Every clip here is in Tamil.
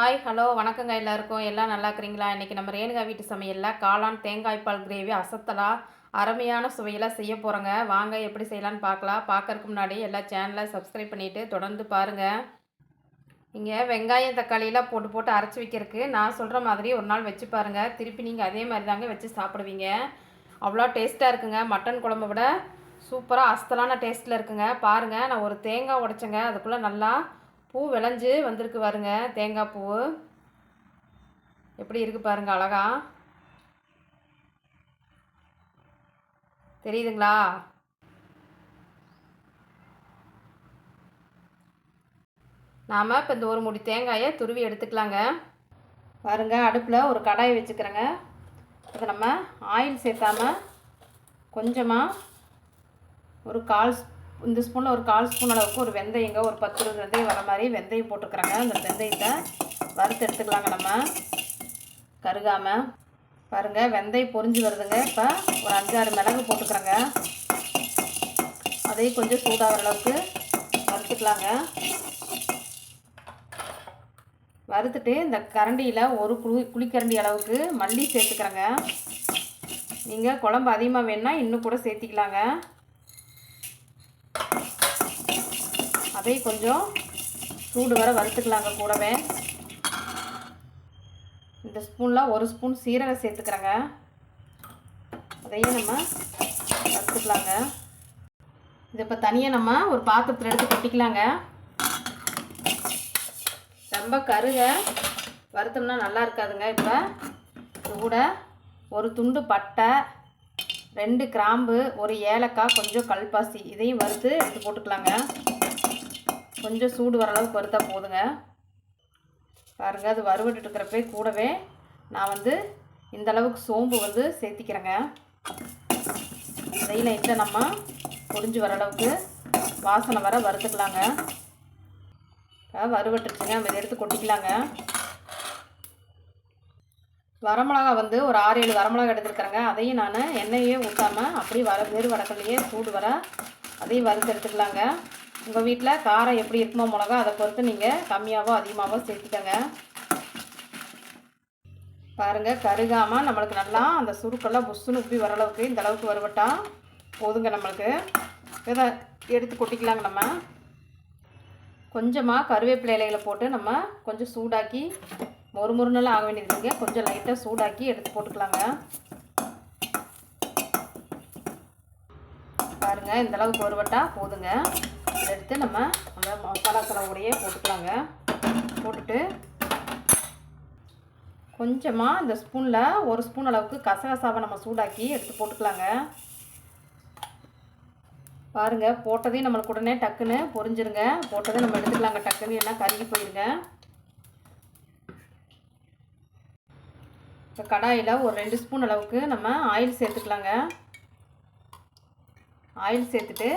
ஹாய் ஹலோ வணக்கங்க எல்லாருக்கும். எல்லாம் நல்லா இருக்கிறீங்களா? இன்றைக்கி நம்ம ரேணுகா வீட்டு சமையலில் காளான் தேங்காய் பால் கிரேவி அசத்தலா அருமையான சுவையில் செய்ய போகிறோங்க வாங்க எப்படி செய்யலான்னு பார்க்கலாம். பார்க்கறதுக்கு முன்னாடி எல்லா சேனலை சப்ஸ்கிரைப் பண்ணிவிட்டு தொடர்ந்து பாருங்கள் இங்கே வெங்காயம் தக்காளியெல்லாம் போட்டு போட்டு அரைச்சி வைக்கிறதுக்கு நான் சொல்கிற மாதிரி ஒரு நாள் வச்சு பாருங்கள் திருப்பி நீங்கள் அதே மாதிரி தாங்க வச்சு சாப்பிடுவீங்க. அவ்வளோ டேஸ்ட்டாக இருக்குங்க. மட்டன் குழம்ப விட சூப்பராக அஸ்தலான டேஸ்ட்டில் இருக்குங்க. பாருங்கள் நான் ஒரு தேங்காய் உடைச்சேங்க. அதுக்குள்ளே நல்லா பூ விளைஞ்சு வந்திருக்கு பாருங்க தேங்காய் பூ. எப்படி இருக்குது பாருங்க அழகா. தெரியுதுங்களா? நாம் இப்போ இந்த ஒரு முடி தேங்காயை துருவி எடுத்துக்கலாங்க. பாருங்க அடுப்பில் ஒரு கடாயை வச்சுக்கிறேங்க. அதை நம்ம ஆயில் சேர்த்தாமல் கொஞ்சமாக ஒரு கால் இந்த ஸ்பூனில் ஒரு கால் ஸ்பூன் அளவுக்கு ஒரு வெந்தயங்க ஒரு பத்து இருபது வெந்தயம் வர மாதிரி வெந்தயம் போட்டுக்கிறேங்க. அந்த வெந்தயத்தை வறுத்து எடுத்துக்கலாங்க நம்ம. கருகாமல் பாருங்கள் வெந்தயம் பொறிஞ்சு வருதுங்க. இப்போ ஒரு அஞ்சாறு மிளகு போட்டுக்கிறேங்க. அதையும் கொஞ்சம் சூடாகிற அளவுக்கு வறுத்துக்கலாங்க. வறுத்துட்டு இந்த கரண்டியில் ஒரு குளி குழிக்கரண்டி அளவுக்கு மல்லி சேர்த்துக்கிறேங்க. நீங்கள் குழம்பு அதிகமாக வேணுன்னா இன்னும் கூட சேர்த்திக்கலாங்க. அதையும் கொஞ்சம் சூடு வர வறுத்துக்கலாங்க கூடவே. இந்த ஸ்பூனில் ஒரு ஸ்பூன் சீரகம் சேர்த்துக்கிறேங்க. அதையும் நம்ம வறுத்துக்கலாங்க. இது இப்போ தனியாக நம்ம ஒரு பாத்திரத்தில் எடுத்து கொட்டிக்கலாங்க. ரொம்ப கருக வறுத்தோம்னா நல்லா இருக்காதுங்க இப்போ. இது கூட ஒரு துண்டு பட்டை ரெண்டு கிராம்பு ஒரு ஏலக்காய் கொஞ்சம் கல்பாசி இதையும் வறுத்து எடுத்து போட்டுக்கலாங்க. கொஞ்சம் சூடு வர அளவுக்கு வறுத்தா போதுங்க. பாருங்க அது வறுவட்டு இருக்கிறப்பே கூடவே நான் வந்து இந்த அளவுக்கு சோம்பு வந்து சேர்த்திக்கிறேங்க. இதையும் லைட்டாக நம்ம பொரிஞ்சு வர அளவுக்கு வாசனை வர வறுத்துக்கலாங்க. இப்போ வறுவட்டுருச்சுங்க எடுத்து கொட்டிக்கலாங்க. வரமிளகா வந்து ஒரு ஆறு ஏழு வரமிளகா எடுத்துருக்குறேங்க. அதையும் நான் எண்ணெயே ஊற்றாமல் அப்படியே வர வேறு வடக்கல்லையே சூடு வர அதையும் வறுத்து எடுத்துக்கலாங்க. உங்கள் வீட்டில் காரம் எப்படி இருக்குமோ மிளகா அதை பொறுத்து நீங்கள் கம்மியாகவோ அதிகமாகவோ சேர்த்துக்கோங்க. பாருங்கள் கருகாமல் நம்மளுக்கு நல்லா அந்த சுருக்கெல்லாம் புஷ்ஷுன்னு உப்பி வர அளவுக்கு இந்த அளவுக்கு வறுவட்டா போதுங்க நம்மளுக்கு. இதை எடுத்து கொட்டிக்கலாங்க நம்ம. கொஞ்சமாக கருவேப்பிலை இலைகளை போட்டு நம்ம கொஞ்சம் சூடாக்கி மொறு மொறுனெல்லாம் ஆக வேண்டியது இல்லைங்க. கொஞ்சம் லைட்டாக சூடாக்கி எடுத்து போட்டுக்கலாங்க. பாருங்க இந்த அளவுக்கு ஒருவட்டா போதுங்க. எடுத்து நம்ம அந்த மசாலா கலவுடையே போட்டுக்கலாங்க. போட்டுட்டு கொஞ்சமாக இந்த ஸ்பூனில் ஒரு ஸ்பூன் அளவுக்கு கசகசாவை நம்ம சூடாக்கி எடுத்து போட்டுக்கலாங்க. பாருங்கள் போட்டதையும் நம்மளுக்கு உடனே டக்குன்னு பொறிஞ்சிருங்க போட்டதை நம்ம எடுத்துக்கலாங்க. டக்குன்னு ஏன்னா கருகி போயிருங்க. இப்போ கடாயில் ஒரு ரெண்டு ஸ்பூன் அளவுக்கு நம்ம ஆயில் சேர்த்துக்கலாங்க. ஆயில் சேர்த்துட்டு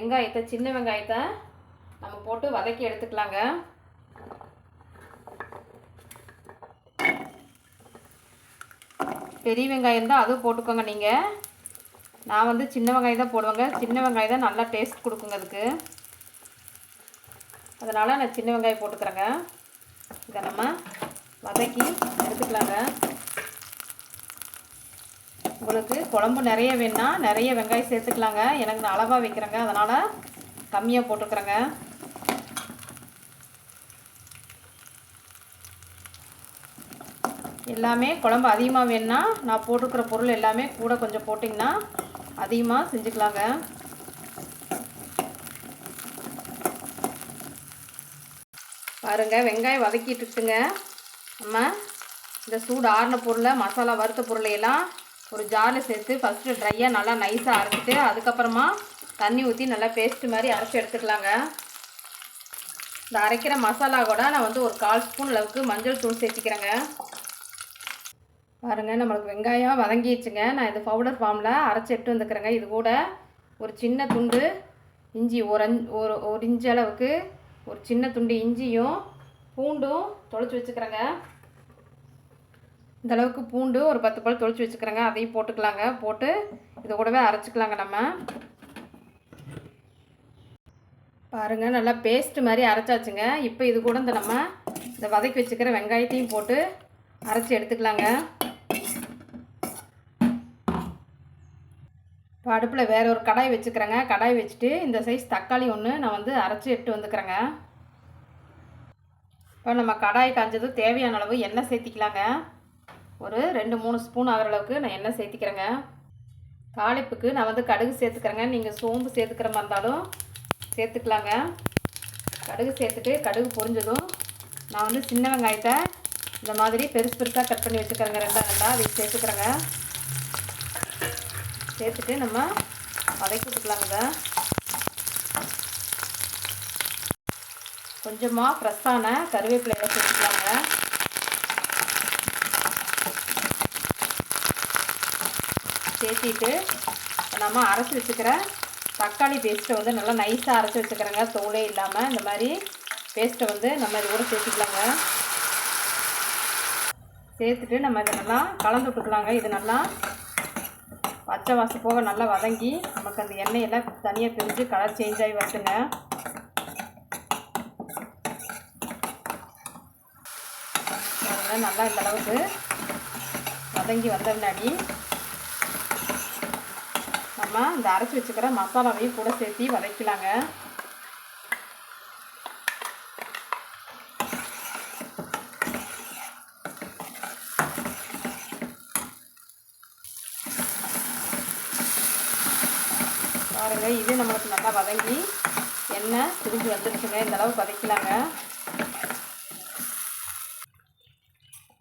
வெங்காயத்தை சின்ன வெங்காயத்தை நம்ம போட்டு வதக்கி எடுத்துக்கலாங்க. பெரிய வெங்காயம் தான் அதுவும் போட்டுக்கோங்க நீங்கள் நான் வந்து சின்ன வெங்காயம் தான் போடுவேங்க. சின்ன வெங்காயம் தான் நல்லா டேஸ்ட் கொடுக்குங்க அதுக்கு. அதனால் நான் சின்ன வெங்காயம் போட்டுக்கிறேங்க. இதை நம்ம வதக்கி எடுத்துக்கலாங்க. உங்களுக்கு குழம்பு நிறைய வேணுன்னா நிறைய வெங்காயம் சேர்த்துக்கலாங்க. எனக்கு நான் அளவாக வைக்கிறேங்க. அதனால் கம்மியாக போட்டுக்கிறேங்க. எல்லாமே குழம்பு அதிகமாக வேணுன்னா நான் போட்டிருக்கிற பொருள் எல்லாமே கூட கொஞ்சம் போட்டிங்கன்னா அதிகமாக செஞ்சுக்கலாங்க. பாருங்க வெங்காயம் வதக்கிட்டு இருக்குங்க. நம்ம இந்த சூடு ஆறின பொருளை மசாலா வறுத்த பொருளையெல்லாம் ஒரு ஜாரில் சேர்த்து ஃபஸ்ட்டு ட்ரையாக நல்லா நைஸாக அரைச்சிட்டு அதுக்கப்புறமா தண்ணி ஊற்றி நல்லா பேஸ்ட் மாதிரி அரைச்சி எடுத்துக்கலாங்க. இந்த அரைக்கிற மசாலா கூட நான் வந்து ஒரு கால் ஸ்பூன் அளவுக்கு மஞ்சள் தூள் சேர்த்திக்கிறேங்க. பாருங்கள் நம்மளுக்கு வெங்காயம் வதங்கிடுச்சுங்க. நான் இது பவுடர் ஃபார்மில் அரைச்சி எடுத்து வந்துக்கிறேங்க. இது கூட ஒரு சின்ன துண்டு இஞ்சி ஒரு ஒரு ஒரு இஞ்சி அளவுக்கு ஒரு சின்ன துண்டு இஞ்சியும் பூண்டும் தொளிச்சு வச்சுக்கிறேங்க. இந்த அளவுக்கு பூண்டு ஒரு பத்து பல் தொளிச்சு வச்சுக்கிறேங்க. அதையும் போட்டுக்கலாங்க. போட்டு இது கூடவே அரைச்சிக்கலாங்க நம்ம. பாருங்கள் நல்லா பேஸ்ட் மாதிரி அரைச்சாச்சுங்க. இப்போ இது கூட இந்த நம்ம இந்த வதக்கி வச்சுக்கிற வெங்காயத்தையும் போட்டு அரைச்சி எடுத்துக்கலாங்க. இப்போ அடுப்பில் வேற ஒரு கடாய் வச்சுக்கிறேங்க. கடாய் வச்சுட்டு இந்த சைஸ் தக்காளி ஒன்று நான் வந்து அரைச்சி எடுத்து வந்துக்கிறேங்க. இப்போ நம்ம கடாய் காஞ்சதும் தேவையான அளவு எண்ணெய் சேர்த்திக்கலாங்க. ஒரு ரெண்டு மூணு ஸ்பூன் ஆகிற அளவுக்கு நான் எண்ணெய் சேர்த்திக்கிறேங்க. தாளிப்புக்கு நான் வந்து கடுகு சேர்த்துக்கிறேங்க. நீங்கள் சோம்பு சேர்த்துக்கிற மாதிரி இருந்தாலும் சேர்த்துக்கலாங்க. கடுகு சேர்த்துட்டு கடுகு பொரிஞ்சதும் நான் வந்து சின்ன வெங்காயத்தை இந்த மாதிரி பெருசு பெருசாக கட் பண்ணி வச்சுக்கிறேங்க. ரெண்டாக ரெண்டாக அதை சேர்த்துக்கிறேங்க. சேர்த்துட்டு நம்ம வதக்கி விட்டுக்கலாங்க. கொஞ்சமாக ஃப்ரெஷ்ஷான கருவேப்பிலையில் சேர்த்துக்கலாங்க. சேர்த்திட்டு நம்ம அரைச்சி வச்சுக்கிற தக்காளி பேஸ்ட்டை வந்து நல்லா நைஸாக அரைச்சி வச்சுக்கிறேங்க. தோலே இல்லாமல் இந்த மாதிரி பேஸ்ட்டை வந்து நம்ம இது கூட சேர்த்துக்கலாங்க. சேர்த்துட்டு நம்ம இதை நல்லா கலந்து விட்டுக்கலாங்க. இது நல்லா பச்சை வாசு போக நல்லா வதங்கி நமக்கு அந்த எண்ணெயெல்லாம் தனியாக பிரிஞ்சு கலர் சேஞ்ச் ஆகி வருதுங்க. நல்லா இந்த அளவுக்கு வதங்கி வந்த பின்னாடி நம்ம இந்த அரைச்சி வச்சுக்கிற மசாலாவையும் கூட சேர்த்து வதக்கலாங்க. பாருங்க இது நம்மளுக்கு நல்லா வதங்கி எண்ணெய் பிரிஞ்சு வந்துருச்சுங்க. இந்த அளவு வதக்கலாங்க.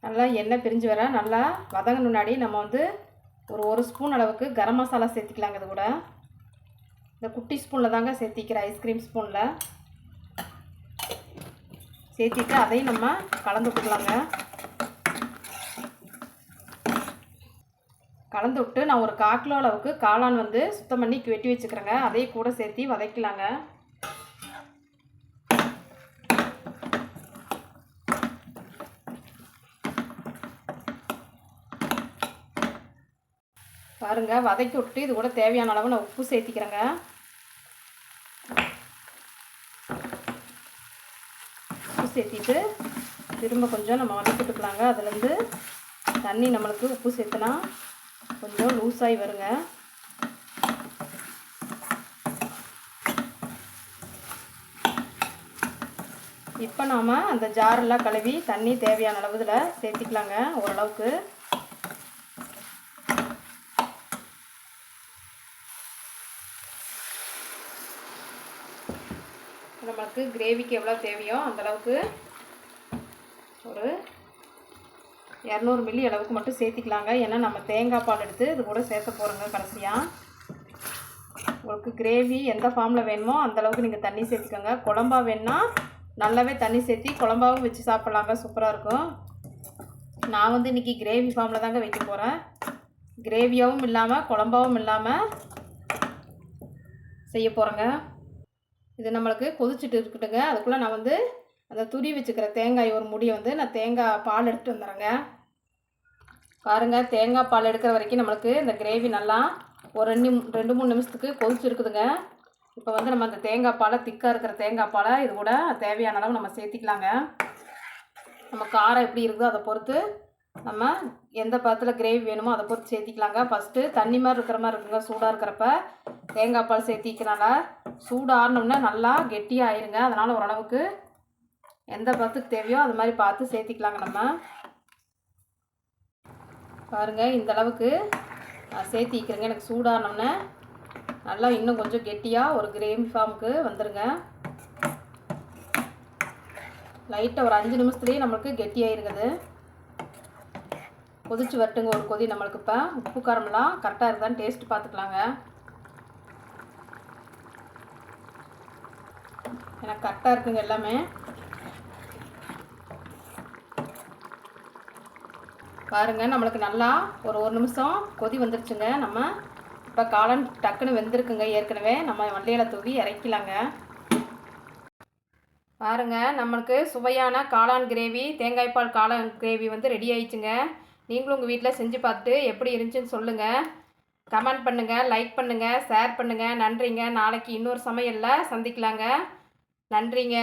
நல்லா எண்ணெய் பிரிஞ்சு வர நல்லா வதங்கின முன்னாடி நம்ம வந்து ஒரு ஒரு ஸ்பூன் அளவுக்கு கரம் மசாலா சேர்த்திக்கலாங்க இது கூட. இந்த குட்டி ஸ்பூனில் தாங்க சேர்த்திக்கிறேன் ஐஸ்கிரீம் ஸ்பூனில். சேர்த்திட்டு அதையும் நம்ம கலந்து விட்டுக்கலாங்க. கலந்து விட்டு நான் ஒரு கால் கிலோ அளவுக்கு காளான் வந்து சுத்தம் பண்ணி வெட்டி வச்சுக்கிறேங்க. அதையும் கூட சேர்த்தி வதக்கலாங்க. பாருங்க வதக்கி விட்டு இது கூட தேவையான அளவு நான் உப்பு சேர்த்திக்கிறேங்க. உப்பு சேர்த்திட்டு திரும்ப கொஞ்சம் நம்ம வதக்கி விட்டுக்கலாங்க. அதுலேருந்து தண்ணி நம்மளுக்கு உப்பு சேர்த்துனா கொஞ்சம் லூஸாகி வருங்க. இப்போ நாம் அந்த ஜாரெல்லாம் கழுவி தண்ணி தேவையான அளவுதில் சேர்த்திக்கலாங்க ஓரளவுக்கு. நமக்கு கிரேவிக்கு எவ்வளோ தேவையோ அந்தளவுக்கு ஒரு இரநூறு மில்லி அளவுக்கு மட்டும் சேர்த்திக்கலாங்க. ஏன்னா நம்ம தேங்காய் பால் எடுத்து இது கூட சேர்த்த போகிறோங்க கடைசியாக உங்களுக்கு கிரேவி எந்த ஃபார்மில் வேணுமோ அந்தளவுக்கு நீங்கள் தண்ணி சேர்த்துக்கோங்க. குழம்பா வேணுன்னா நல்லாவே தண்ணி சேர்த்தி குழம்பாவும் வச்சு சாப்பிட்லாங்க. சூப்பராக இருக்கும். நான் வந்து இன்றைக்கி கிரேவி ஃபார்மில் தாங்க வைக்க போகிறேன் கிரேவியாகவும் இல்லாமல் குழம்பாவும் இல்லாமல் செய்ய போகிறேங்க இது நம்மளுக்கு கொதிச்சுட்டு இருக்கட்டுங்க. அதுக்குள்ளே நான் வந்து அந்த துரி வச்சுக்கிற தேங்காய் ஒரு முடியை வந்து நான் தேங்காய் பால் எடுத்துகிட்டு வந்துடுறேங்க. பாருங்கள் தேங்காய் பால் எடுக்கிற வரைக்கும் நம்மளுக்கு இந்த கிரேவி நல்லா ஒரு ரெண்டு ரெண்டு மூணு நிமிஷத்துக்கு கொதிச்சிருக்குதுங்க. இப்போ வந்து நம்ம அந்த தேங்காய் பாலை திக்காக இருக்கிற தேங்காய் பாலை இது கூட தேவையான அளவு நம்ம சேர்த்திக்கலாங்க. நம்ம காரம் எப்படி இருக்குதோ அதை பொறுத்து நம்ம எந்த பதத்தில் கிரேவி வேணுமோ அதை பொறுத்து சேர்த்திக்கலாங்க. ஃபஸ்ட்டு தண்ணி மாதிரி இருக்கிற மாதிரி இருக்குங்க சூடாக இருக்கிறப்ப. தேங்காய் பால் சேர்த்திக்கிறனால சூடாகணும்னா நல்லா கெட்டியாக ஆயிருங்க. அதனால் ஓரளவுக்கு எந்த பதத்துக்கு தேவையோ அது மாதிரி பார்த்து சேர்த்திக்கலாங்க நம்ம. பாருங்கள் இந்த அளவுக்கு நான் சேர்த்திக்கிறேங்க எனக்கு சூடானோன்னே நல்லா இன்னும் கொஞ்சம் கெட்டியாக ஒரு கிரேவி ஃபார்முக்கு வந்துடுங்க லைட்டாக ஒரு அஞ்சு நிமிஷத்துலேயே நம்மளுக்கு கெட்டியாயிருக்குது. கொதிச்சு வரட்டுங்க ஒரு கொதி. நம்மளுக்கு இப்போ உப்பு காரமெல்லாம் கரெக்டாக இருந்தான்னு டேஸ்ட் பார்த்துக்கலாங்க எனக்கு கரெக்டாக இருக்குங்க எல்லாமே. பாருங்க நம்மளுக்கு நல்லா ஒரு ஒரு நிமிஷம் கொதி வந்துருச்சுங்க. நம்ம இப்போ காளான் டக்குன்னு வெந்திருக்குங்க ஏற்கனவே. நம்ம வள்ளியில் தூவி இறக்கலாங்க. பாருங்க நம்மளுக்கு சுவையான காளான் கிரேவி தேங்காய்பால் காளான் கிரேவி வந்து ரெடி ஆயிடுச்சுங்க. நீங்களும் உங்கள் வீட்டில் செஞ்சு பார்த்துட்டு எப்படி இருந்துச்சுன்னு சொல்லுங்கள் கமெண்ட் பண்ணுங்கள் லைக் பண்ணுங்கள் ஷேர் பண்ணுங்கள் நன்றிங்க. நாளைக்கு இன்னொரு சமையலில் சந்திக்கலாங்க. நன்றிங்க.